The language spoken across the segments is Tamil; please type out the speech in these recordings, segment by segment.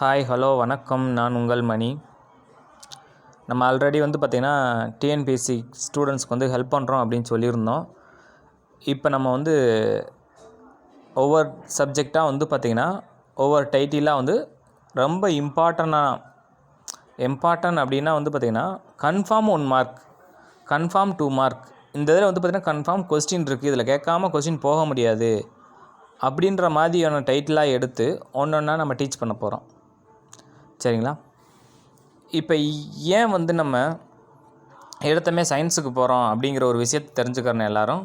ஹாய் ஹலோ வணக்கம். நான் உங்கள் மணி. நம்ம ஆல்ரெடி வந்து பார்த்திங்கன்னா டிஎன்பிஎஸ்சி ஸ்டூடெண்ட்ஸ்க்கு வந்து ஹெல்ப் பண்ணுறோம் அப்படின்னு சொல்லியிருந்தோம். இப்போ நம்ம வந்து ஒவ்வொரு சப்ஜெக்டாக வந்து பார்த்திங்கன்னா ஒவ்வொரு டைட்டிலாக வந்து ரொம்ப இம்பார்ட்டனாக இம்பார்ட்டன்ட் அப்படின்னா வந்து பார்த்திங்கன்னா confirm one mark confirm two mark இந்த இதில் வந்து பார்த்திங்கன்னா கன்ஃபார்ம் கொஸ்டின் இருக்குது இதில் கேட்காம கொஸ்டின் போக முடியாது. அப்படின்ற மாதிரியான டைட்டிலாக எடுத்து ஒன்று ஒன்றா நம்ம டீச் பண்ண போகிறோம் சரிங்களா? இப்போ ஏன் வந்து நம்ம எடுத்தமே சயின்ஸுக்கு போகிறோம் அப்படிங்கிற ஒரு விஷயத்தை தெரிஞ்சுக்கிறணும் எல்லாரும்.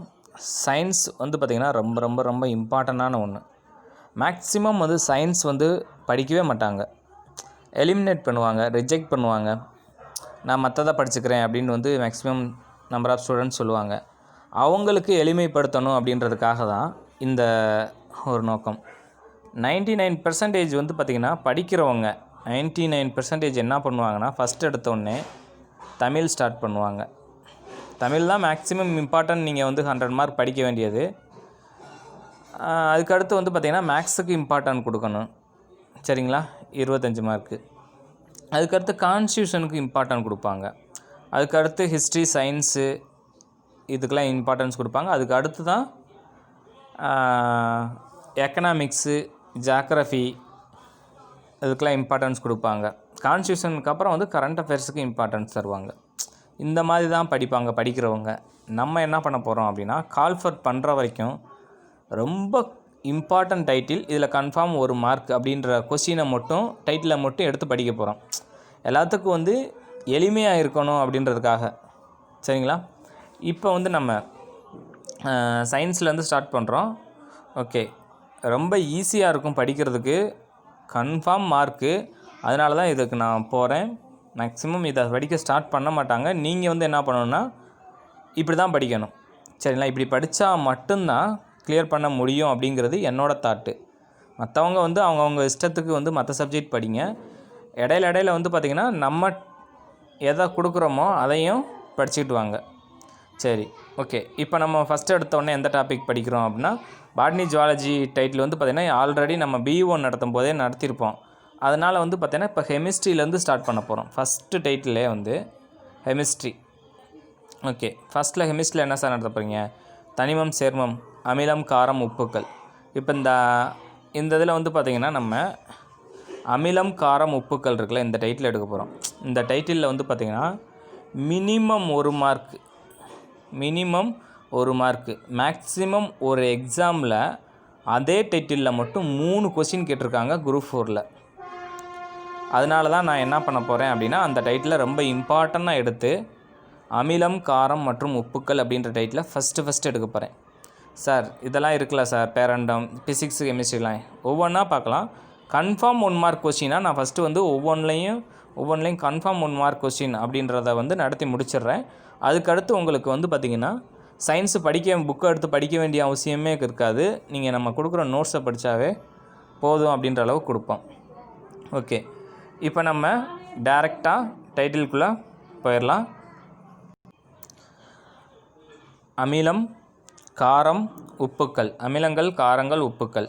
சயின்ஸ் வந்து பார்த்திங்கன்னா ரொம்ப ரொம்ப ரொம்ப இம்பார்ட்டண்ட்டான ஒன்று மேக்ஸிமம் வந்து சயின்ஸ் வந்து படிக்கவே மாட்டாங்க. எலிமினேட் பண்ணுவாங்க ரிஜெக்ட் பண்ணுவாங்க. நான் மற்றதை படிச்சுக்கிறேன் அப்படின்னு வந்து மேக்ஸிமம் நம்பர் ஆஃப் ஸ்டூடெண்ட்ஸ் சொல்லுவாங்க. அவங்களுக்கு எளிமைப்படுத்தணும் அப்படின்றதுக்காக தான் இந்த ஒரு நோக்கம். நைன்டி நைன் பர்சன்டேஜ் வந்து பார்த்திங்கன்னா படிக்கிறவங்க நைன்டி நைன் பர்சன்டேஜ் என்ன பண்ணுவாங்கன்னா ஃபஸ்ட் எடுத்தோடனே தமிழ் ஸ்டார்ட் பண்ணுவாங்க. தமிழ் தான் மேக்ஸிமம் இம்பார்ட்டன்ட் நீங்கள் வந்து ஹண்ட்ரட் மார்க் படிக்க வேண்டியது. அதுக்கடுத்து வந்து பார்த்திங்கன்னா மேக்ஸுக்கு இம்பார்ட்டன்ட் கொடுக்கணும். சரிங்களா? இருபத்தஞ்சி மார்க்கு அதுக்கடுத்து கான்ஸ்டியூஷனுக்கு இம்பார்ட்டன்ட் கொடுப்பாங்க. அதுக்கடுத்து ஹிஸ்ட்ரி சயின்ஸு இதுக்கெல்லாம் இம்பார்ட்டன்ஸ் கொடுப்பாங்க. அதுக்கு அடுத்து தான் எக்கனாமிக்ஸு ஜாக்ரஃபி இதுக்கெல்லாம் இம்பார்ட்டன்ஸ் கொடுப்பாங்க. கான்ஸ்டியூஷனுக்கு அப்புறம் வந்து கரண்ட் அஃபேர்ஸுக்கு இம்பார்ட்டன்ஸ் தருவாங்க. இந்த மாதிரி தான் படிப்பாங்க படிக்கிறவங்க. நம்ம என்ன பண்ண போகிறோம் அப்படின்னா கால்ஃபர் பண்ணுற வரைக்கும் ரொம்ப இம்பார்ட்டன்ட் டைட்டில் இதில் கன்ஃபார்ம் ஒரு மார்க் அப்படின்ற கொஸ்டினை மட்டும் டைட்டிலை மட்டும் எடுத்து படிக்க போகிறோம் எல்லாத்துக்கும் வந்து எளிமையாக இருக்கணும் அப்படின்றதுக்காக. சரிங்களா? இப்போ வந்து நம்ம சயின்ஸ்லேருந்து ஸ்டார்ட் பண்ணுறோம் ஓகே ரொம்ப ஈஸியாக இருக்கும் படிக்கிறதுக்கு. Confirm mark. அதனால தான் இதுக்கு நான் போகிறேன் மேக்ஸிமம் இதை படிக்க ஸ்டார்ட் பண்ண மாட்டாங்க. நீங்கள் வந்து என்ன பண்ணணுன்னா இப்படி தான் படிக்கணும். சரிங்களா? இப்படி படித்தா மட்டும்தான் கிளியர் பண்ண முடியும் அப்படிங்கிறது என்னோடய தாட்டு மற்றவங்க வந்து அவங்கவுங்க இஷ்டத்துக்கு வந்து மற்ற சப்ஜெக்ட் படிங்க. இடையில இடையில வந்து பார்த்திங்கன்னா நம்ம எதை கொடுக்குறோமோ அதையும் படிச்சுக்கிட்டு வாங்க. சரி ஓகே இப்போ நம்ம ஃபஸ்ட்டு எடுத்தோடனே எந்த டாபிக் படிக்கிறோம் அப்படின்னா பாட்னி ஜுவாலஜி டைட்டில் வந்து பார்த்திங்கன்னா ஆல்ரெடி நம்ம பி ஒன் நடத்தும் போதே நடத்தியிருப்போம் அதனால் வந்து பார்த்திங்கன்னா இப்போ கெமிஸ்ட்ரியிலேருந்து ஸ்டார்ட் பண்ண போகிறோம் ஃபஸ்ட்டு டைட்டிலே வந்து கெமிஸ்ட்ரி ஓகே ஃபஸ்ட்டில் கெமிஸ்ட்ரியில் என்ன சார் நடத்த போகிறீங்க தனிமம் சேர்மம் அமிலம் காரம் உப்புக்கள். இப்போ இந்த இந்த இதில் வந்து பார்த்திங்கன்னா நம்ம அமிலம் காரம் உப்புக்கள் இருக்குல்ல இந்த டைட்டில் எடுக்க போகிறோம் இந்த டைட்டிலில் வந்து பார்த்திங்கன்னா மினிமம் ஒரு மார்க் மினிமம் ஒரு மார்க்கு. மேக்ஸிமம் ஒரு எக்ஸாமில் அதே டைட்டிலில் மட்டும் மூணு கொஸ்டின் கேட்டிருக்காங்க குரூப் ஃபோரில் அதனால தான் நான் என்ன பண்ண போகிறேன் அப்படின்னா அந்த டைட்டிலை ரொம்ப இம்பார்ட்டண்ட்டாக எடுத்து அமிலம் காரம் மற்றும் உப்புக்கள் அப்படின்ற டைட்டில் ஃபஸ்ட்டு ஃபஸ்ட்டு எடுக்க போகிறேன் சார் இதெல்லாம் இருக்குல்ல சார் பேரண்டம் ஃபிசிக்ஸ் கெமிஸ்ட்ரிலாம் ஒவ்வொன்றா பார்க்கலாம். கன்ஃபார்ம் ஒன் மார்க் கொஸ்டினாக நான் ஃபஸ்ட்டு வந்து ஒவ்வொன்றிலையும் ஒவ்வொன்றிலையும் கன்ஃபார்ம் ஒன் மார்க் கொஸ்டின் அப்படின்றத வந்து நடத்தி முடிச்சிடுறேன். அதுக்கடுத்து உங்களுக்கு வந்து பார்த்திங்கன்னா சயின்ஸு படிக்க புக்கை எடுத்து படிக்க வேண்டிய அவசியமே இருக்காது. நீங்கள் நம்ம கொடுக்குற நோட்ஸை படித்தாவே போதும் அப்படின்ற அளவுக்கு கொடுப்போம். ஓகே இப்போ நம்ம டேரெக்டாக டைட்டிலுக்குள்ளே போயிடலாம். அமிலம் காரம் உப்புக்கள். அமிலங்கள் காரங்கள் உப்புக்கள்.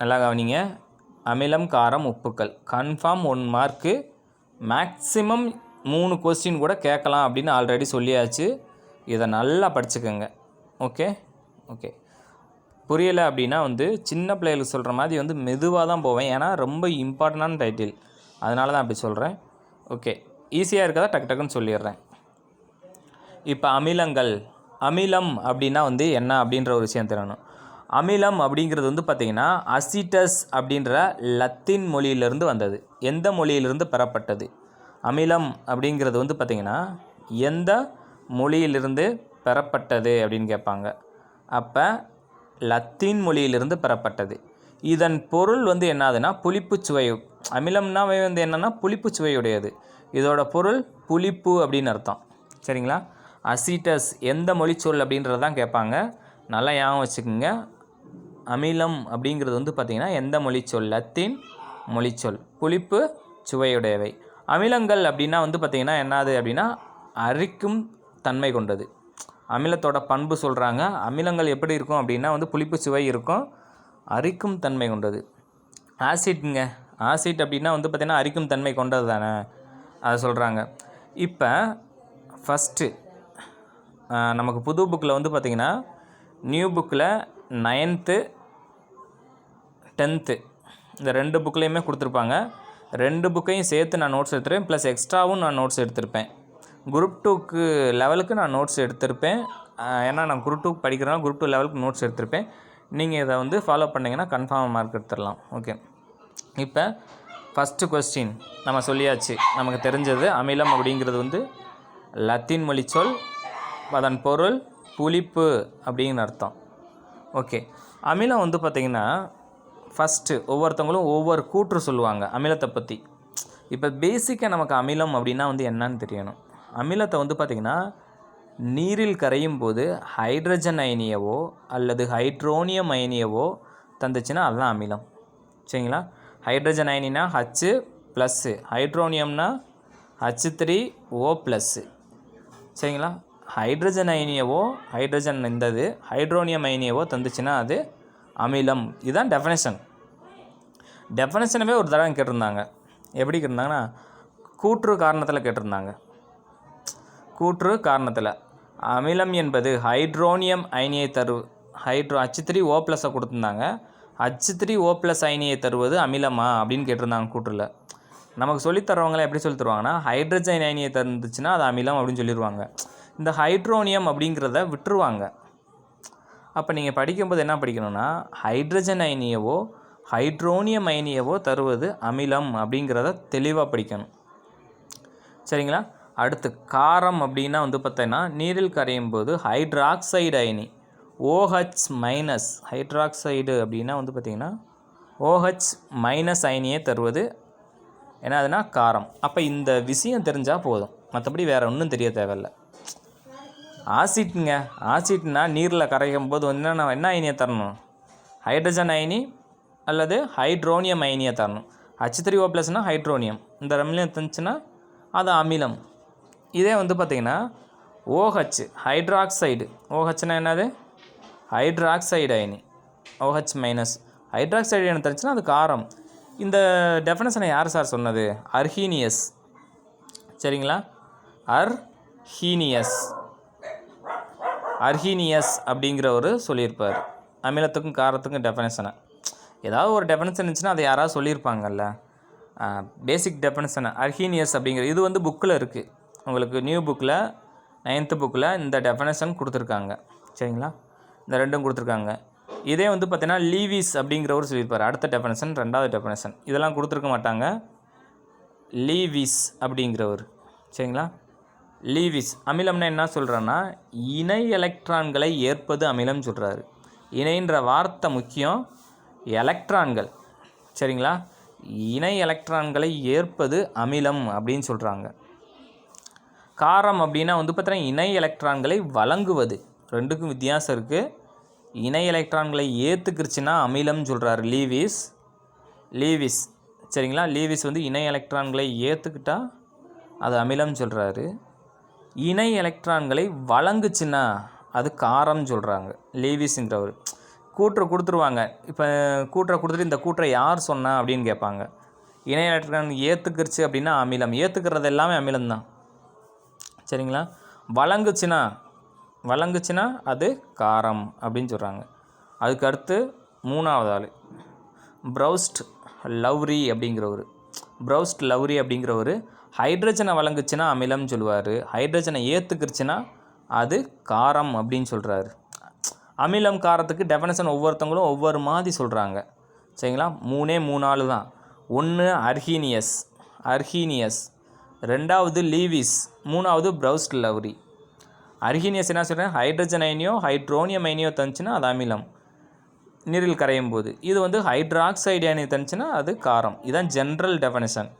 நல்லா கவனிங்க. அமிலம் காரம் உப்புக்கள். கன்ஃபார்ம் ஒன் மார்க்கு மேக்ஸிமம் மூணு கொஸ்டின் கூட கேட்கலாம் அப்படின்னு ஆல்ரெடி சொல்லியாச்சு. இதை நல்லா படிச்சுக்கோங்க. ஓகே ஓகே புரியலை அப்படின்னா வந்து சின்ன பிள்ளைகளுக்கு சொல்கிற மாதிரி வந்து மெதுவாக தான் போவேன். ஏன்னா ரொம்ப இம்பார்ட்டண்டான டைட்டில் அதனால தான் அப்படி சொல்கிறேன் ஓகே ஈஸியாக இருக்கதா டக்கு டக்குன்னு சொல்லிடுறேன். இப்போ அமிலங்கள். அமிலம் அப்படின்னா வந்து என்ன அப்படின்ற ஒரு விஷயம் தெரியணும். அமிலம் அப்படிங்கிறது வந்து பார்த்திங்கன்னா அசிட்டஸ் அப்படின்ற லத்தீன் மொழியிலிருந்து வந்தது. எந்த மொழியிலிருந்து பெறப்பட்டது? அமிலம் அப்படிங்கிறது வந்து பார்த்திங்கன்னா எந்த மொழியிலிருந்து பெறப்பட்டது அப்படின்னு கேட்பாங்க. அப்போ லத்தீன் மொழியிலிருந்து பெறப்பட்டது. இதன் பொருள் வந்து என்னதுன்னா புளிப்புச் சுவை. அமிலம்னா வந்து என்னென்னா புளிப்பு சுவையுடையது. இதோட பொருள் புளிப்பு அப்படின்னு அர்த்தம். சரிங்களா? அசிட்டஸ் எந்த மொழிச்சொல் அப்படின்றது தான் கேட்பாங்க. நல்லா ஞாபகம் வச்சுக்கோங்க. அமிலம் அப்படிங்கிறது வந்து பார்த்திங்கன்னா எந்த மொழிச்சொல் லத்தீன் மொழிச்சொல் புளிப்பு சுவையுடையவை. அமிலங்கள் அப்படின்னா வந்து பார்த்திங்கன்னா என்னது அப்படின்னா அரிக்கும் தன்மை கொண்டது. அமிலத்தோட பண்பு சொல்கிறாங்க அமிலங்கள் எப்படி இருக்கும் அப்படின்னா வந்து புளிப்பு சுவை இருக்கும் அரிக்கும் தன்மை கொண்டது. ஆசிட்ங்க. ஆசிட் அப்படின்னா வந்து பார்த்திங்கன்னா அரிக்கும் தன்மை கொண்டது தானே? அதை சொல்கிறாங்க இப்போ ஃபஸ்ட்டு நமக்கு புது புக்கில் வந்து பார்த்திங்கன்னா நியூ புக்கில் நைன்த்து டென்த்து இந்த ரெண்டு புக்லேயுமே கொடுத்துருப்பாங்க. ரெண்டு புக்கையும் சேர்த்து நான் நோட்ஸ் எடுத்துருப்பேன் ப்ளஸ் எக்ஸ்ட்ராவும் நான் நோட்ஸ் எடுத்திருப்பேன். குரூப் டூக்கு லெவலுக்கு நான் நோட்ஸ் எடுத்திருப்பேன். ஏன்னா நான் குரூப் டூ படிக்கிறனால குரூப் டூ லெவலுக்கு நோட்ஸ் எடுத்திருப்பேன். நீங்கள் இதை வந்து ஃபாலோ பண்ணிங்கன்னா கன்ஃபார்ம் மார்க் எடுத்துடலாம். ஓகே இப்போ ஃபஸ்ட்டு கொஸ்டின் நம்ம சொல்லியாச்சு. நமக்கு தெரிஞ்சது அமிலம் அப்படிங்கிறது வந்து லத்தீன் மொழி சொல் அதன் பொருள் புளிப்பு அப்படின்னு அர்த்தம். ஓகே அமிலம் வந்து பார்த்திங்கன்னா ஃபஸ்ட்டு ஒவ்வொருத்தவங்களும் ஒவ்வொரு கூற்று சொல்லுவாங்க அமிலத்தை பற்றி இப்போ பேசிக்காக நமக்கு அமிலம் அப்படின்னா வந்து என்னன்னு தெரியணும். அமிலத்தை வந்து பார்த்திங்கன்னா நீரில் கரையும் போது ஹைட்ரஜன் அயனியவோ அல்லது ஹைட்ரோனியம் அயனியவோ தந்துச்சுன்னா அதுதான் அமிலம். சரிங்களா? ஹைட்ரஜன் அயனினா ஹச்சு ப்ளஸ்ஸு ஹைட்ரோனியம்னா ஹச் த்ரீ ஓ ப்ளஸ்ஸு சரிங்களா? ஹைட்ரஜன் அயனியவோ ஹைட்ரஜன் இந்தது ஹைட்ரோனியம் அயனியவோ தந்துச்சுன்னா அது அமிலம். இதுதான் டெஃபனேஷன் டெஃபனேஷனவே ஒரு தடவை கேட்டிருந்தாங்க. எப்படி கேட்டிருந்தாங்கன்னா கூற்று காரணத்தில் கேட்டிருந்தாங்க. கூற்று காரணத்தில். அமிலம் என்பது ஹைட்ரோனியம் அயனியை தரு ஹைட்ரோ அச்சு த்ரீ ஓ ப்ளஸை கொடுத்துருந்தாங்க. அச்சு த்ரீ ஓ ப்ளஸ் அயனியை தருவது அமிலமா அப்படின்னு கேட்டிருந்தாங்க கூற்றில். நமக்கு சொல்லித்தரவங்களை எப்படி சொல்லி தருவாங்கன்னா ஹைட்ரஜன் அயனியை தந்துச்சுன்னா அது அமிலம் அப்படின்னு சொல்லிடுவாங்க இந்த ஹைட்ரோனியம் அப்படிங்கிறத விட்டுருவாங்க. அப்போ நீங்கள் படிக்கும்போது என்ன படிக்கணும்னா ஹைட்ரஜன் அயனியவோ ஹைட்ரோனியம் அயனியவோ தருவது அமிலம் அப்படிங்கிறத தெளிவாக படிக்கணும். சரிங்களா? அடுத்து காரம் அப்படின்னா வந்து பார்த்தீங்கன்னா நீரில் கரையும் போது ஹைட்ராக்சைடு அயனி ஓஹெச் மைனஸ் ஹைட்ராக்சைடு அப்படின்னா வந்து பார்த்திங்கன்னா ஓஹெச் மைனஸ் அயனியே தருவது என்னதுன்னா காரம். அப்போ இந்த விஷயம் தெரிஞ்சால் போதும். மற்றபடி வேறு ஒன்றும் தெரிய தேவையில்ல. ஆசிட்ங்க. ஆசிட்னா நீரில் கரைக்கும் போது வந்து என்ன என்ன அயனியை தரணும்? ஹைட்ரஜன் அயனி அல்லது ஹைட்ரோனியம் அயனியை தரணும். ஹச் த்ரீ ஓ ப்ளஸ்னால் ஹைட்ரோனியம். இந்த ரெமிலியம் தந்துச்சுன்னா அது அமிலம். இதே வந்து பார்த்திங்கன்னா ஓஹெச் ஹைட்ராக்சைடு ஓஹெச்னா என்னது? ஹைட்ராக்சைடு அயனி. ஓஹெச் மைனஸ் ஹைட்ராக்சைடு அயனி தந்துச்சுன்னா அது காரம். இந்த டெஃபினேஷனை யார் சார் சொன்னது? அர்ஹீனியஸ் சரிங்களா? அர்ஹீனியஸ் அர்ஹீனியஸ் அப்படிங்கிறவர் சொல்லியிருப்பார். அமிலத்துக்கும் காரத்துக்கும் டெஃபனேஷனை ஏதாவது ஒரு டெஃபனேஷன் இருந்துச்சுன்னா அதை யாராவது சொல்லியிருப்பாங்கல்ல? பேசிக் டெஃபனேஷன் அர்ஹீனியஸ் அப்படிங்கிற இது வந்து புக்கில் இருக்குது உங்களுக்கு நியூ புக்கில் நைன்த்து புக்கில் இந்த டெஃபனேஷன் கொடுத்துருக்காங்க. சரிங்களா? இந்த ரெண்டும் கொடுத்துருக்காங்க. இதே வந்து பார்த்தீங்கன்னா லீவிஸ் அப்படிங்கிறவர் சொல்லியிருப்பார். அடுத்த டெஃபனேஷன் ரெண்டாவது டெஃபனேஷன் இதெல்லாம் கொடுத்துருக்க மாட்டாங்க. லீவிஸ் அப்படிங்கிறவர். சரிங்களா? லீவிஸ் அமிலம்னா என்ன சொல்கிறேன்னா இணை எலக்ட்ரான்களை ஏற்பது அமிலம் சொல்கிறாரு இணைன்ற வார்த்தை முக்கியம் எலக்ட்ரான்கள். சரிங்களா? இணை எலக்ட்ரான்களை ஏற்பது அமிலம் அப்படின்னு சொல்கிறாங்க காரம் அப்படின்னா வந்து பார்த்தீங்கன்னா இணை எலக்ட்ரான்களை வழங்குவது. ரெண்டுக்கும் வித்தியாசம் இருக்குது இணை எலக்ட்ரான்களை ஏற்றுக்கிருச்சுன்னா அமிலம்னு சொல்கிறாரு லீவிஸ். லீவிஸ். சரிங்களா? லீவிஸ் வந்து இணை எலக்ட்ரான்களை ஏற்றுக்கிட்டால் அது அமிலம் சொல்கிறாரு இணை எலக்ட்ரான்களை வழங்குச்சுன்னா அது காரம்னு சொல்கிறாங்க லேவிஸுங்கிறவர் கூற்றை கொடுத்துருவாங்க. இப்போ கூற்றை கொடுத்துட்டு இந்த கூற்றை யார் சொன்னா அப்படின்னு கேட்பாங்க. இணை எலக்ட்ரான் ஏற்றுக்கிருச்சு அப்படின்னா அமிலம். ஏற்றுக்கிறது எல்லாமே அமிலம்தான். சரிங்களா? வழங்குச்சுன்னா வழங்குச்சுன்னா அது காரம் அப்படின்னு சொல்கிறாங்க அதுக்கு அடுத்து மூணாவது ஆள். ப்ரௌஸ்ட் லவ்ரி அப்படிங்கிறவர். ப்ரௌஸ்ட் லவ்ரி அப்படிங்கிறவர் ஹைட்ரஜனை வழங்குச்சுன்னா அமிலம்னு சொல்லுவார். ஹைட்ரஜனை ஏற்றுக்கிருச்சுன்னா அது காரம் அப்படின்னு சொல்கிறாரு அமிலம் காரத்துக்கு டெஃபனேஷன் ஒவ்வொருத்தவங்களும் ஒவ்வொரு மாதிரி சொல்கிறாங்க சரிங்களா? மூணே மூணு தான். ஒன்று அர்ஹீனியஸ் அர்ஹீனியஸ் ரெண்டாவது லீவிஸ் மூணாவது ப்ரௌஸ்ட் லவ்ரி அர்ஹீனியஸ் என்ன சொல்கிறேன் ஹைட்ரஜன் அயனியோ ஹைட்ரோனியம் அயனியோ தந்துச்சுன்னா அது அமிலம். நீரில் கரையும் போது இது வந்து ஹைட்ராக்சைடு அயனி தந்துச்சுன்னா அது காரம். இதுதான் ஜென்ரல் டெஃபனேஷன்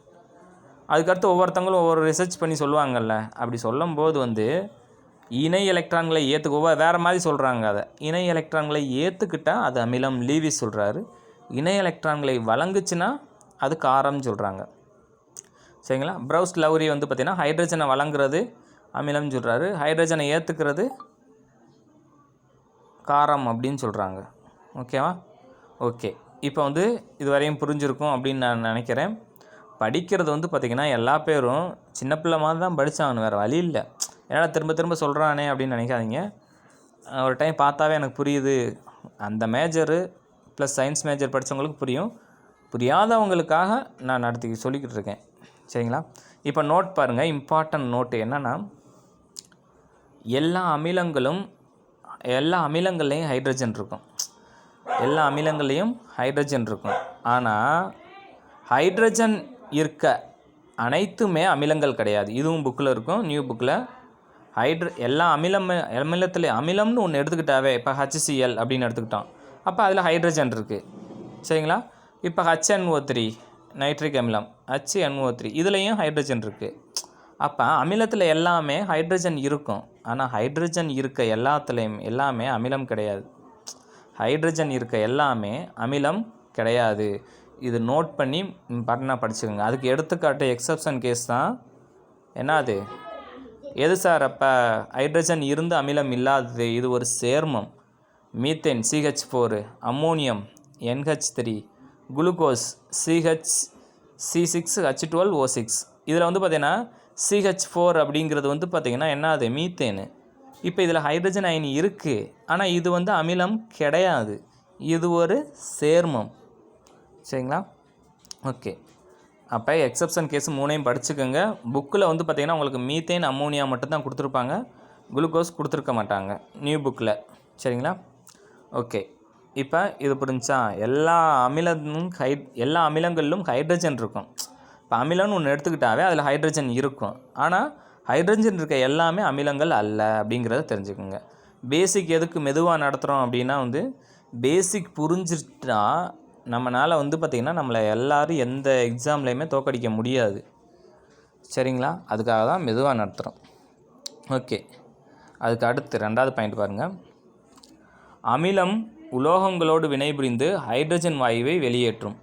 அதுக்கடுத்து ஒவ்வொருத்தவங்களும் ஒவ்வொரு ரிசர்ச் பண்ணி சொல்லுவாங்கல்ல. அப்படி சொல்லும்போது வந்து இணை எலக்ட்ரான்களை ஏற்றுக்க ஒவ்வொரு வேறு மாதிரி சொல்கிறாங்க அதை. இணை எலக்ட்ரான்களை ஏற்றுக்கிட்டால் அது அமிலம் லீவி சொல்கிறாரு இணை எலக்ட்ரான்களை வழங்குச்சுன்னா அது காரம்னு சொல்கிறாங்க சரிங்களா? ப்ரௌஸ் லவ்ரி வந்து பார்த்திங்கன்னா ஹைட்ரஜனை வழங்குறது அமிலம்னு சொல்கிறாரு ஹைட்ரஜனை ஏற்றுக்கிறது காரம் அப்படின்னு சொல்கிறாங்க ஓகேவா ஓகே இப்போ வந்து இதுவரையும் புரிஞ்சிருக்கும் அப்படின்னு நான் நினைக்கிறேன். படிக்கிறது வந்து பார்த்திங்கன்னா எல்லா பேரும் சின்ன பிள்ளை மாதிரி தான் படித்தாங்கன்னு வேறு வழி இல்லை. ஏன்னா திரும்ப திரும்ப சொல்கிறானே அப்படின்னு நினைக்காதீங்க. ஒரு டைம் பார்த்தாவே எனக்கு புரியுது. அந்த மேஜரு ப்ளஸ் சயின்ஸ் மேஜர் படித்தவங்களுக்கு புரியும். புரியாதவங்களுக்காக நான் நடத்தி சொல்லிக்கிட்டு இருக்கேன். சரிங்களா? இப்போ நோட் பாருங்கள் இம்பார்ட்டன்ட் நோட்டு என்னென்னா எல்லா அமிலங்களும் எல்லா அமிலங்கள்லேயும் ஹைட்ரஜன் இருக்கும். எல்லா அமிலங்கள்லேயும் ஹைட்ரஜன் இருக்கும். ஆனால் ஹைட்ரஜன் இருக்க அனைத்துமே அமிலங்கள் கிடையாது. இதுவும் புக்கில் இருக்கும். நியூ புக்கில் ஹைட்ர எல்லா அமிலம் அமிலத்தில் அமிலம்னு ஒன்று எடுத்துக்கிட்டாவே இப்போ ஹச்சிசிஎல் அப்படின்னு எடுத்துக்கிட்டோம். அப்போ அதில் ஹைட்ரஜன் இருக்குது சரிங்களா? இப்போ ஹச்என்ஓ த்ரீ நைட்ரிக் அமிலம் ஹச்என்ஓ த்ரீ இதுலேயும் ஹைட்ரஜன் இருக்குது அப்போ அமிலத்தில் எல்லாமே ஹைட்ரஜன் இருக்கும். ஆனால் ஹைட்ரஜன் இருக்க எல்லாத்துலேயும் எல்லாமே அமிலம் கிடையாது. ஹைட்ரஜன் இருக்க எல்லாமே அமிலம் கிடையாது. இது நோட் பண்ணி பண்ணால் படிச்சுக்கோங்க. அதுக்கு எடுத்துக்காட்டு எக்ஸப்ஷன் கேஸ் தான். என்னது? எது சார் அப்போ? ஹைட்ரஜன் இருந்து அமிலம் இல்லாதது இது ஒரு சேர்மம். Methane C H four ammonium N H three glucose C H C six H twelve O six இதில் வந்து பார்த்தீங்கன்னா சிஹெச் ஃபோர் அப்படிங்கிறது வந்து பார்த்திங்கன்னா என்னது? மீத்தேனு இப்போ இதில் ஹைட்ரஜன் அயன் இருக்குது ஆனால் இது வந்து அமிலம் கிடையாது. இது ஒரு சேர்மம். சரிங்களா? ஓகே. அப்போ எக்ஸப்ஷன் கேஸ் மூணையும் படிச்சுக்கோங்க. புக்கில் வந்து பார்த்திங்கன்னா உங்களுக்கு மீத்தேன் அம்மோனியா மட்டும்தான் கொடுத்துருப்பாங்க. குளுக்கோஸ் கொடுத்துருக்க மாட்டாங்க. நியூ புக்கில் சரிங்களா? ஓகே. இப்போ இது புரிஞ்சா எல்லா அமிலமும் ஹை எல்லா அமிலங்களிலும் ஹைட்ரஜன் இருக்கும். இப்போ அமிலம்னு ஒன்று எடுத்துக்கிட்டாவே அதில் ஹைட்ரஜன் இருக்கும். ஆனால் ஹைட்ரஜன் இருக்க எல்லாமே அமிலங்கள் அல்ல அப்படிங்கிறத தெரிஞ்சுக்கோங்க. பேசிக் எதுக்கு மெதுவாக நடத்துகிறோம் அப்படின்னா வந்து பேசிக் புரிஞ்சிட்டா நம்மளால் வந்து பார்த்திங்கன்னா நம்மளை எல்லாரும் எந்த எக்ஸாம்லேயுமே தோக்கடிக்க முடியாது. சரிங்களா? அதுக்காக தான் மெதுவாக நடத்துகிறோம் ஓகே. அதுக்கு அடுத்து ரெண்டாவது பாயிண்ட் பாருங்கள் அமிலம் உலோகங்களோடு வினைபுரிந்து ஹைட்ரஜன் வாயுவை வெளியேற்றும்.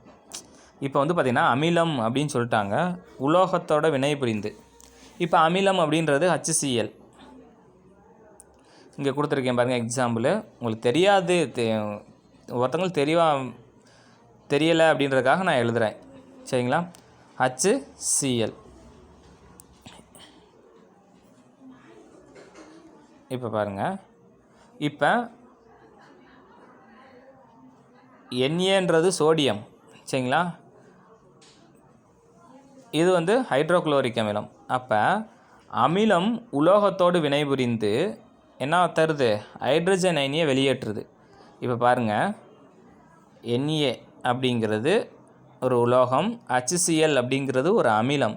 இப்போ வந்து பார்த்திங்கன்னா அமிலம் அப்படின்னு சொல்லிட்டாங்க. உலோகத்தோட வினைபுரிந்து. இப்போ அமிலம் அப்படின்றது ஹச்சிசிஎல் இங்கே கொடுத்துருக்கேன் பாருங்கள் எக்ஸாம்பிள் உங்களுக்கு தெரியாது. தெ ஒருத்தவங்களுக்கு தெரியவா தெரியலை அப்படின்றதுக்காக நான் எழுதுகிறேன் சரிங்களா? HCl இப்போ பாருங்கள் இப்போ என்ஏன்றது சோடியம் சரிங்களா? இது வந்து ஹைட்ரோக்ளோரிக் அமிலம். அப்போ அமிலம் உலோகத்தோடு வினைபுரிந்து என்ன தருது? ஹைட்ரஜன் அயனியை வெளியேற்றுது. இப்போ பாருங்கள் என்ஏ அப்படிங்கிறது ஒரு உலோகம் HCl அப்படிங்கிறது ஒரு அமிலம்.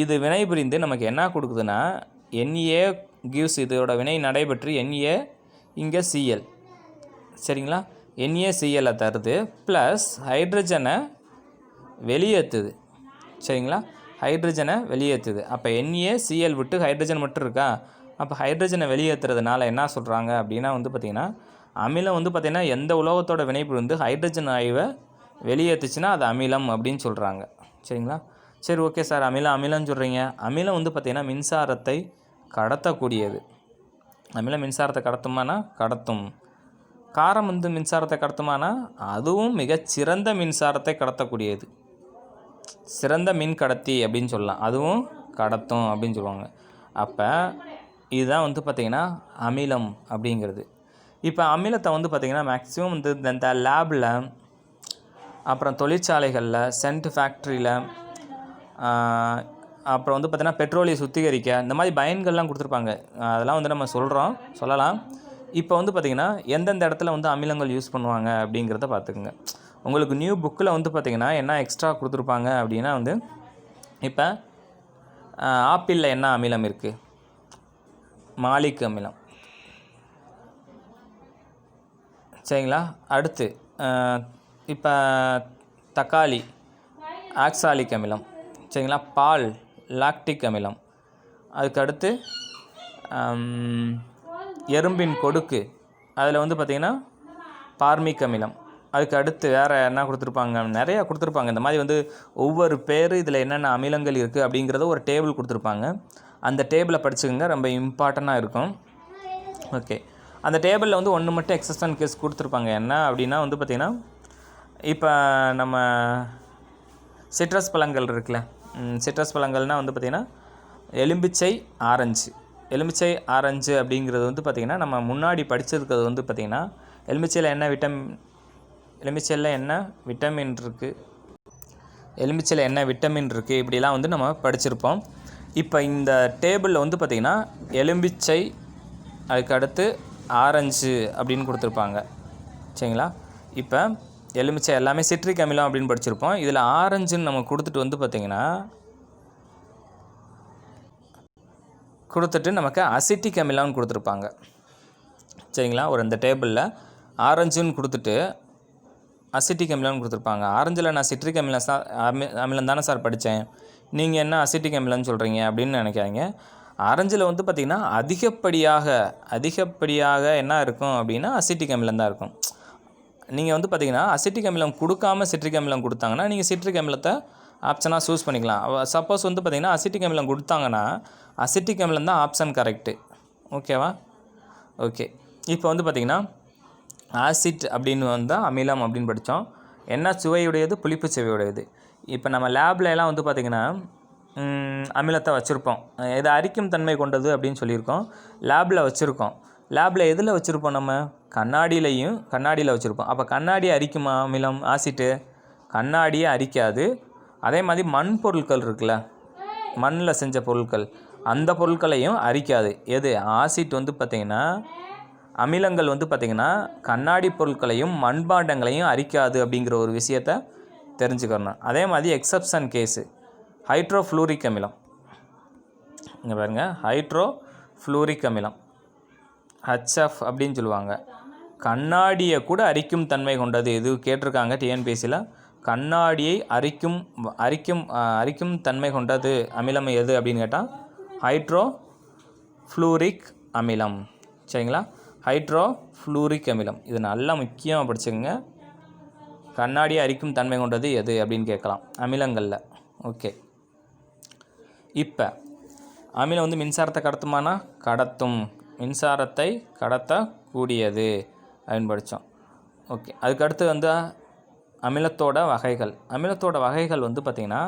இது வினைபுரிந்து நமக்கு என்ன கொடுக்குதுன்னா என்ஏ கிவ்ஸ் இதோட வினை நடைபெற்று என்ஏ இங்கே சிஎல் சரிங்களா? என்ஏசிஎல்லை தருது ப்ளஸ் ஹைட்ரஜனை வெளியேற்றுது சரிங்களா? ஹைட்ரஜனை வெளியேற்றுது அப்போ என்ஏ சிஎல் விட்டு ஹைட்ரஜன் மட்டும் இருக்கா? அப்போ ஹைட்ரஜனை வெளியேற்றுறதுனால என்ன சொல்கிறாங்க அப்படின்னா வந்து பார்த்திங்கன்னா அமிலம் வந்து பார்த்திங்கன்னா எந்த உலோகத்தோட வினைப்பு வந்து ஹைட்ரஜன் ஆய்வை வெளியேற்றுச்சுன்னா அது அமிலம் அப்படின்னு சொல்கிறாங்க சரிங்களா? சரி ஓகே சார். அமிலம் அமிலம்னு சொல்கிறீங்க அமிலம் வந்து பார்த்திங்கன்னா மின்சாரத்தை கடத்தக்கூடியது. அமிலம் மின்சாரத்தை கடத்துமானா? கடத்தும். காரம் வந்து மின்சாரத்தை கடத்துமானா? அதுவும் மிகச்சிறந்த மின்சாரத்தை கடத்தக்கூடியது. சிறந்த மின் கடத்தி அப்படின்னு சொல்லலாம். அதுவும் கடத்தும் அப்படின்னு சொல்லுவாங்க. அப்போ இதுதான் வந்து பார்த்திங்கன்னா அமிலம் அப்படிங்கிறது. இப்போ அமிலத்தை வந்து பார்த்திங்கன்னா மேக்ஸிமம் வந்து இந்த- இந்த லேபில் அப்புறம் தொழிற்சாலைகளில் சென்ட் ஃபேக்ட்ரியில் அப்புறம் வந்து பார்த்திங்கன்னா பெட்ரோலியை சுத்திகரிக்க இந்த மாதிரி பயன்கள்லாம் கொடுத்துருப்பாங்க. அதெல்லாம் வந்து நம்ம சொல்கிறோம் சொல்லலாம். இப்போ வந்து பார்த்திங்கன்னா எந்தெந்த இடத்துல வந்து அமிலங்கள் யூஸ் பண்ணுவாங்க அப்படிங்கிறத பார்த்துக்குங்க உங்களுக்கு நியூ புக்கில் வந்து பார்த்திங்கன்னா என்ன எக்ஸ்ட்ரா கொடுத்துருப்பாங்க அப்படின்னா வந்து இப்போ ஆப்பிளில் என்ன அமிலம் இருக்குது மாலிக் அமிலம். சரிங்களா? அடுத்து இப்போ தக்காளி ஆக்சாலிக் அமிலம் சரிங்களா? பால் லாக்டிக் அமிலம் அதுக்கு அடுத்து எறும்பின் கொடுக்கு. அதில் வந்து பார்த்திங்கன்னா பார்மிக் அமிலம் அதுக்கு அடுத்து வேறு என்ன கொடுத்துருப்பாங்க? நிறையா கொடுத்துருப்பாங்க. இந்த மாதிரி வந்து ஒவ்வொரு பேர் இதில் என்னென்ன அமிலங்கள் இருக்குது அப்படிங்கிறத ஒரு டேபிள் கொடுத்துருப்பாங்க. அந்த டேபிளை படிச்சுக்கோங்க. ரொம்ப இம்பார்ட்டண்ட்டாக இருக்கும். ஓகே. அந்த டேபிளில் வந்து ஒன்று மட்டும் எக்ஸஸ்டன் கேஸ் கொடுத்துருப்பாங்க. என்ன அப்படின்னா வந்து பார்த்திங்கன்னா இப்போ நம்ம சிட்ரஸ் பழங்கள் இருக்குல்ல சிட்ரஸ் பழங்கள்னால் வந்து பார்த்திங்கன்னா எலும்பிச்சை ஆரஞ்சு. எலுமிச்சை ஆரஞ்சு அப்படிங்கிறது வந்து பார்த்திங்கன்னா நம்ம முன்னாடி படிச்சிருக்கிறது வந்து பார்த்திங்கன்னா எலுமிச்சையில் என்ன விட்டமின் எலுமிச்சையில் என்ன விட்டமின் இருக்குது எலுமிச்சையில் என்ன விட்டமின் இருக்குது இப்படிலாம் வந்து நம்ம படிச்சிருப்போம். இப்போ இந்த டேபிளில் வந்து பார்த்திங்கன்னா எலும்பிச்சை அதுக்கு அடுத்து ஆரஞ்சு அப்படின்னு கொடுத்துருப்பாங்க. சரிங்களா? இப்போ எலுமிச்சை எல்லாமே சிட்ரிக் அமிலம் அப்படின்னு படிச்சிருப்போம். இதில் ஆரஞ்சுன்னு நம்ம கொடுத்துட்டு வந்து பார்த்திங்கன்னா கொடுத்துட்டு நமக்கு அசிட்டிக் அமிலம்னு கொடுத்துருப்பாங்க. சரிங்களா? ஒரு இந்த டேபிளில் ஆரஞ்சுன்னு கொடுத்துட்டு அசிட்டிக் அமிலம்னு கொடுத்துருப்பாங்க. ஆரஞ்சில் நான் சிட்ரிக் அமிலம் சா அமி அமிலம் தானே சார் படித்தேன் நீங்கள் என்ன அசிட்டிக் அமிலம்னு சொல்கிறீங்க அப்படின்னு நினைக்காதீங்க. ஆரஞ்சில் வந்து பார்த்திங்கன்னா அதிகப்படியாக அதிகப்படியாக என்ன இருக்கும் அப்படின்னா அசிட்டிக் அமிலம் தான் இருக்கும். நீங்கள் வந்து பார்த்தீங்கன்னா அசிட்டிக் அமிலம் கொடுக்காம சிட்ரிக் அமிலம் கொடுத்தாங்கன்னா நீங்கள் சிட்ரிக் அமிலத்தை ஆப்ஷனாக சூஸ் பண்ணிக்கலாம். சப்போஸ் வந்து பார்த்திங்கன்னா அசிட்டிக் அமிலம் கொடுத்தாங்கன்னா அசிட்டிக் அமிலம் தான் ஆப்ஷன் கரெக்டு ஓகேவா? ஓகே. இப்போ வந்து பார்த்திங்கன்னா ஆசிட் அப்படின்னு வந்தால் அமிலம் அப்படின்னு படித்தோம். என்ன சுவையுடையது? புளிப்பு சுவையுடையது. இப்போ நம்ம லேபில் எல்லாம் வந்து பார்த்திங்கன்னா அமிலத்தை வச்சுருப்போம். இது அரிக்கும் தன்மை கொண்டது அப்படின்னு சொல்லியிருக்கோம். லேபில் வச்சுருக்கோம். லேபில் எதில் வச்சுருப்போம் நம்ம? கண்ணாடியிலையும் கண்ணாடியில் வச்சுருப்போம். அப்போ கண்ணாடி அரிக்குமா அமிலம் ஆசிட்டு கண்ணாடியே அரிக்காது. அதே மாதிரி மண் பொருட்கள் இருக்குல்ல? மண்ணில் செஞ்ச பொருட்கள். அந்த பொருட்களையும் அரிக்காது. எது? ஆசிட் வந்து பார்த்திங்கன்னா அமிலங்கள் வந்து பார்த்திங்கன்னா கண்ணாடி பொருட்களையும் மண்பாண்டங்களையும் அரிக்காது அப்படிங்கிற ஒரு விஷயத்த தெரிஞ்சுக்கணும். அதே மாதிரி எக்ஸப்ஷன் கேஸு ஹைட்ரோஃப்ளூரிக் அமிலம். இங்கே ஹைட்ரோ ஃப்ளூரிக் அமிலம். ஹச்எஃப் அப்படின்னு சொல்லுவாங்க. கண்ணாடியை கூட அரிக்கும் தன்மை கொண்டது இது கேட்டிருக்காங்க டிஎன்பிஎஸ்சியில் கண்ணாடியை அரிக்கும் அரிக்கும் அரிக்கும் தன்மை கொண்டது அமிலம் எது அப்படின்னு கேட்டால் ஹைட்ரோ ஃப்ளூரிக் அமிலம். சரிங்களா? ஹைட்ரோ ஃப்ளூரிக் அமிலம். இது நல்லா முக்கியமாக படிச்சுக்கோங்க. கண்ணாடியை அரிக்கும் தன்மை கொண்டது எது அப்படின்னு கேட்கலாம். அமிலங்களில். ஓகே. இப்போ அமிலம் வந்து மின்சாரத்தை கடத்துமானா? கடத்தும். மின்சாரத்தை கடத்தக்கூடியது அப்படின்னு படித்தோம். ஓகே அதுக்கடுத்து வந்து அமிலத்தோட வகைகள். அமிலத்தோட வகைகள் வந்து பார்த்திங்கன்னா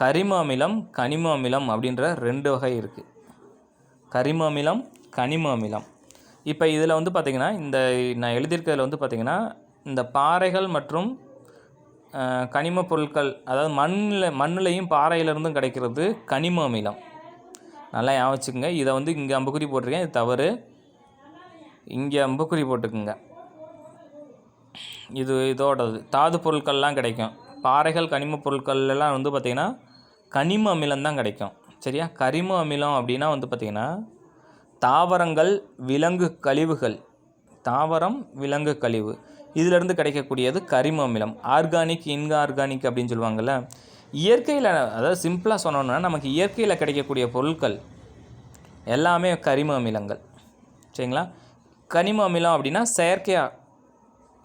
கரிம அமிலம் கனிம அமிலம் அப்படின்ற ரெண்டு வகை இருக்குது கரிம அமிலம் கனிம அமிலம். இப்போ இதில் வந்து பார்த்திங்கன்னா இந்த நான் எழுதியிருக்கிறதுல வந்து பார்த்திங்கன்னா இந்த பாறைகள் மற்றும் கனிம பொருட்கள் அதாவது மண்ணில் மண்ணிலையும் பாறையிலிருந்தும் கிடைக்கிறது கனிம அமிலம். நல்லா ஞாபகம் இதை வந்து இங்கே அம்புக்குறி போட்டிருக்கேன். இது தவறு. இங்கே அம்புக்குறி போட்டுக்குங்க. இது இதோடது. தாது பொருட்கள்லாம் கிடைக்கும். பாறைகள் கனிம பொருட்கள் எல்லாம் வந்து பார்த்திங்கன்னா கனிம அமிலம் தான் கிடைக்கும். சரியா? கரிம அமிலம் அப்படின்னா வந்து பார்த்திங்கன்னா தாவரங்கள் விலங்கு கழிவுகள். தாவரம் விலங்கு கழிவு. இதிலிருந்து கிடைக்கக்கூடியது கரிம அமிலம். ஆர்கானிக் இன்ஆர்கானிக் அப்படின்னு சொல்லுவாங்கள்ல. இயற்கையில் அதாவது சிம்பிளாக சொன்னோன்னா நமக்கு இயற்கையில் கிடைக்கக்கூடிய பொருட்கள் எல்லாமே கரிம அமிலங்கள். சரிங்களா? கனிம அமிலம் அப்படின்னா செயற்கையாக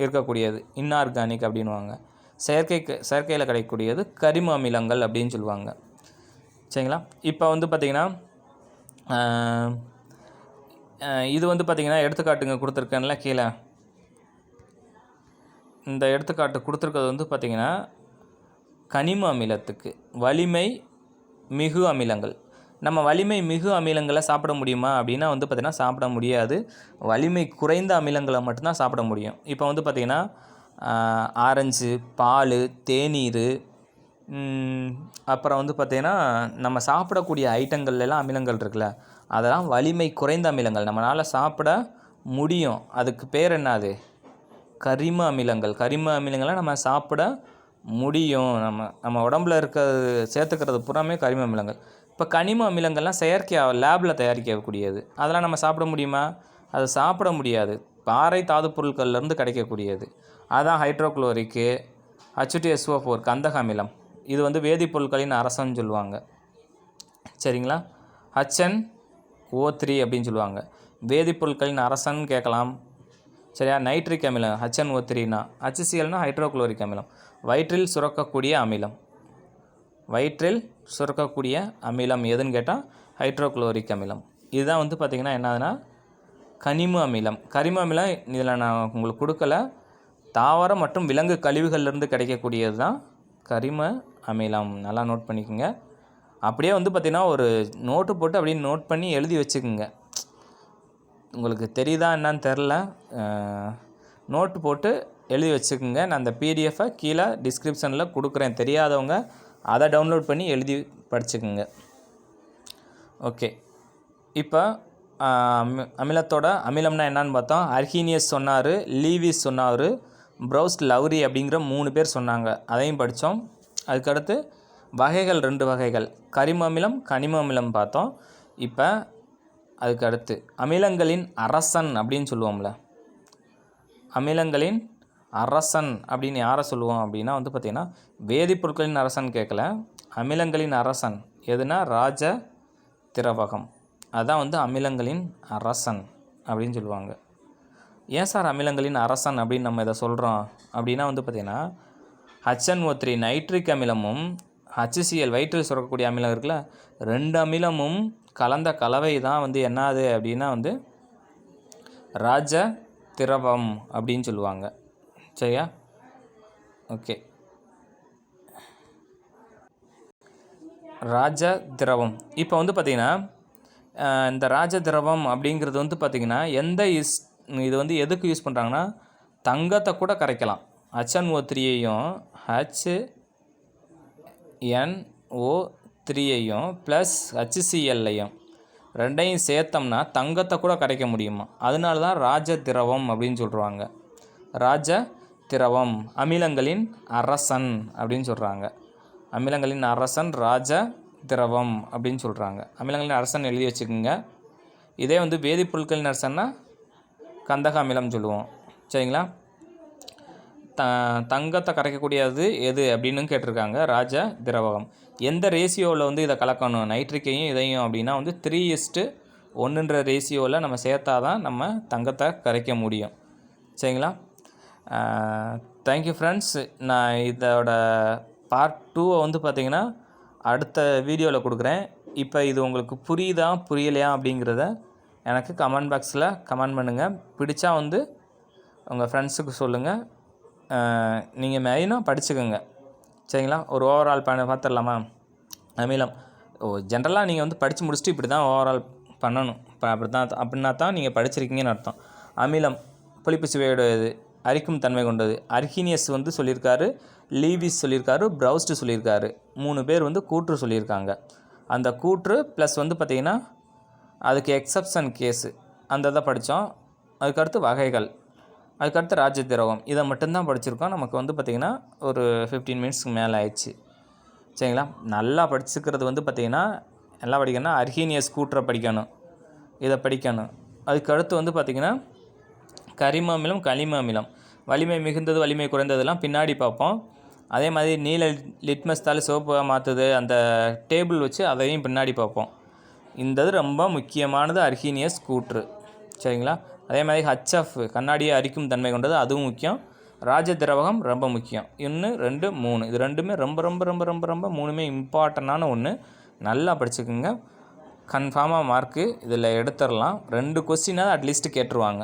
இருக்கக்கூடியது இன்ஆர்கானிக் அப்படின்வாங்க செயற்கை செயற்கையில் கிடைக்கக்கூடியது கரிம அமிலங்கள் அப்படின்னு சொல்லுவாங்க. சரிங்களா? இப்போ வந்து பார்த்திங்கன்னா இது வந்து பார்த்திங்கன்னா எடுத்துக்காட்டுங்க கொடுத்துருக்கேன்ல கீழே. இந்த எடுத்துக்காட்டு கொடுத்துருக்கிறது வந்து பார்த்திங்கன்னா கனிம அமிலத்துக்கு வலிமை மிகு அமிலங்கள். நம்ம வலிமை மிகு அமிலங்களை சாப்பிட முடியுமா அப்படின்னா வந்து பார்த்திங்கன்னா சாப்பிட முடியாது. வலிமை குறைந்த அமிலங்களை மட்டும்தான் சாப்பிட முடியும். இப்போ வந்து பார்த்திங்கன்னா ஆரஞ்சு பால் தேநீர் அப்புறம் வந்து பார்த்திங்கன்னா நம்ம சாப்பிடக்கூடிய ஐட்டங்கள்லாம் அமிலங்கள் இருக்குல்ல அதெல்லாம் வலிமை குறைந்த அமிலங்கள். நம்மளால் சாப்பிட முடியும். அதுக்கு பேர் என்னது கரிம அமிலங்கள். கரிம அமிலங்களை நம்ம சாப்பிட முடியும். நம்ம நம்ம உடம்புல இருக்கிறது சேர்த்துக்கிறது புறாமே கரிம அமிலங்கள். இப்போ கனிம அமிலங்கள்லாம் செயற்கையாக லேபில் தயாரிக்கக்கூடியது. அதெல்லாம் நம்ம சாப்பிட முடியுமா? அதை சாப்பிட முடியாது. பாறை தாது பொருட்கள்லேருந்து கிடைக்கக்கூடியது. அதான் ஹைட்ரோக்ளோரிக்கு ஹச்டிஎஸ்ஓ ஃபோர் கந்தக அமிலம். இது வந்து வேதிப்பொருட்களின் அரசன்னு சொல்லுவாங்க. சரிங்களா? ஹச்என் ஓ த்ரீ அப்படின்னு சொல்லுவாங்க. வேதிப்பொருட்களின் அரசன் கேட்கலாம். சரியா? நைட்ரிக் அமிலம் ஹச்என் ஓ த்ரீனா ஹச்சிசிஎல்னா ஹைட்ரோக்ளோரிக் அமிலம். வயிற்றில் சுரக்கக்கூடிய அமிலம். வயிற்றில் சுரக்கக்கூடிய அமிலம் எதுன்னு கேட்டால் ஹைட்ரோக்ளோரிக் அமிலம். இதுதான் வந்து பார்த்திங்கன்னா என்னதுன்னா கனிம அமிலம். கரிம அமிலம் இதில் நான் உங்களுக்கு கொடுக்கல. தாவர மற்றும் விலங்கு கழிவுகள்லேருந்து கிடைக்கக்கூடியது தான் கரிம அமிலம். நல்லா நோட் பண்ணிக்கோங்க. அப்படியே வந்து பார்த்திங்கன்னா ஒரு நோட்டு போட்டு அப்படியே நோட் பண்ணி எழுதி வச்சுக்கோங்க. உங்களுக்கு தெரியுதா என்னன்னு தெரில நோட்டு போட்டு எழுதி வச்சுக்கோங்க. நான் அந்த பிடிஎஃபை கீழே டிஸ்கிரிப்ஷனில் கொடுக்குறேன். தெரியாதவங்க அதை டவுன்லோட் பண்ணி எழுதி படிச்சுக்குங்க. ஓகே இப்போ அமிலத்தோட அமிலம்னா என்னன்னு பார்த்தோம். அர்ஹீனியஸ் சொன்னார் லீவிஸ் சொன்னார் ப்ரௌஸ்ட் லவ்ரி அப்படிங்கிற மூணு பேர் சொன்னாங்க. அதையும் படித்தோம் அதுக்கடுத்து வகைகள் ரெண்டு வகைகள். கரிம அமிலம் கனிம அமிலம் பார்த்தோம். இப்போ அதுக்கடுத்து அமிலங்களின் அரசன் அப்படின்னு சொல்லுவோம்ல. அமிலங்களின் அரசன் அப்படின்னு யாரை சொல்லுவோம் அப்படின்னா வந்து பார்த்திங்கன்னா வேதிப்பொருட்களின் அரசன் கேட்கல அமிலங்களின் அரசன். எதுனா ராஜ திரவகம். அதான் வந்து அமிலங்களின் அரசன் அப்படின்னு சொல்லுவாங்க. ஏன் சார் அமிலங்களின் அரசன் அப்படின்னு நம்ம இதை சொல்கிறோம் அப்படின்னா வந்து பார்த்திங்கன்னா ஹச்என்ஓ த்ரீ நைட்ரிக் அமிலமும் ஹச்சிசிஎல் வயிற்றில் சுரக்கக்கூடிய அமிலம் இருக்குல்ல ரெண்டு அமிலமும் கலந்த கலவை தான் வந்து என்னது அப்படின்னா வந்து ராஜ திரவம் அப்படின்னு சொல்லுவாங்க. சரியா? ஓகே. ராஜ திரவம் இப்போ வந்து பார்த்திங்கன்னா இந்த ராஜ திரவம் அப்படிங்கிறது வந்து பார்த்திங்கன்னா எந்த இஸ் இது வந்து எதுக்கு யூஸ் பண்ணுறாங்கன்னா தங்கத்தை கூட கரைக்கலாம். ஹச்என்ஓ த்ரீயையும் ஹச் என்ஓ த்ரீயையும் ப்ளஸ் ஹச்சிசிஎல்லையும் ரெண்டையும் சேர்த்தோம்னா தங்கத்தை கூட கரைக்க முடியுமா? அதனால தான் ராஜ திரவம் அப்படின்னு சொல்கிறாங்க ராஜ திரவம் அமிலங்களின் அரசன் அப்படின்னு சொல்கிறாங்க அமிலங்களின் அரசன் ராஜ திரவம் அப்படின்னு சொல்கிறாங்க அமிலங்களின் அரசன் எழுதி வச்சுக்கோங்க. இதே வந்து வேதிப்பொருட்களின் அரசன்னா கந்தக அமிலம் சொல்லுவோம். சரிங்களா? த தங்கத்தை கரைக்கக்கூடியது எது அப்படின்னு கேட்டிருக்காங்க. ராஜ திரவகம் எந்த ரேஷியோவில் வந்து இதை கலக்கணும்? நைட்ரிக்கையும் இதையும் அப்படின்னா வந்து த்ரீ இஸ்ட்டு ஒன்றுன்ற ரேஷியோவில் நம்ம சேர்த்தா தான் நம்ம தங்கத்தை கரைக்க முடியும். சரிங்களா? தேங்க்யூ ஃப்ரெண்ட்ஸ் நான் இதோட பார்ட் டூவை வந்து பார்த்திங்கன்னா அடுத்த வீடியோவில் கொடுக்குறேன். இப்போ இது உங்களுக்கு புரியுதா புரியலையா அப்படிங்கிறத எனக்கு கமெண்ட் பாக்ஸில் கமெண்ட் பண்ணுங்கள் பிடிச்சா வந்து உங்கள் ஃப்ரெண்ட்ஸுக்கு சொல்லுங்கள் நீங்கள் மெயினாக படிச்சுக்கோங்க. சரிங்களா? ஒரு ஓவரால் பண்ண பார்த்துடலாமா அமிலம் ஓ ஜென்ரலாக நீங்கள் வந்து படித்து முடிச்சுட்டு இப்படி தான் ஓவரால் பண்ணணும். இப்போ அப்படி தான் அப்படின்னா தான் நீங்கள் படிச்சிருக்கீங்கன்னு அர்த்தம். அமிலம் புளிப்பு சுவையோட இது. அரிக்கும் தன்மை கொண்டது. அர்ஹீனியஸ் வந்து சொல்லியிருக்காரு லீவிஸ் சொல்லியிருக்காரு ப்ரௌஸ்டு சொல்லியிருக்காரு. மூணு பேர் வந்து கூற்று சொல்லியிருக்காங்க. அந்த கூற்று ப்ளஸ் வந்து பார்த்திங்கன்னா அதுக்கு எக்ஸப்ஷன் கேஸு அந்த இதை படித்தோம். அதுக்கடுத்து வகைகள். அதுக்கடுத்து ராஜ திரவம். இதை மட்டும்தான் படிச்சிருக்கோம். நமக்கு வந்து பார்த்திங்கன்னா ஒரு ஃபிஃப்டீன் மினிட்ஸ்க்கு மேலே ஆயிடுச்சு. சரிங்களா? நல்லா படிச்சுக்கிறது வந்து பார்த்திங்கன்னா நல்லா படிக்கணும்னா அர்ஹீனியஸ் கூற்றை படிக்கணும். இதை படிக்கணும். அதுக்கடுத்து வந்து பார்த்திங்கன்னா கரிம அமிலம் அமிலம். வலிமை மிகுந்தது வலிமை குறைந்ததெல்லாம் பின்னாடி பார்ப்போம். அதே மாதிரி நீல லிட்மஸ் தாள் சிவப்பாக மாற்றுது அந்த டேபிள் வச்சு அதையும் பின்னாடி பார்ப்போம். இந்த இது ரொம்ப முக்கியமானது அர்ஹீனியஸ் கூற்று. சரிங்களா? அதே மாதிரி ஹச்எஃப் கண்ணாடியை அரிக்கும் தன்மை கொண்டது அதுவும் முக்கியம். ராஜ திரவகம் ரொம்ப முக்கியம். இன்னும் ரெண்டு மூணு. இது ரெண்டுமே ரொம்ப ரொம்ப ரொம்ப ரொம்ப ரொம்ப மூணுமே இம்பார்ட்டண்டான ஒன்று. நல்லா படிச்சுக்கோங்க. கன்ஃபார்மாக மார்க்கு இதில் எடுத்துடலாம். ரெண்டு கொஸ்டினாவது at least கேட்டுருவாங்க.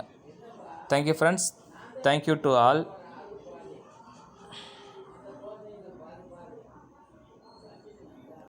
Thank you friends thank you to all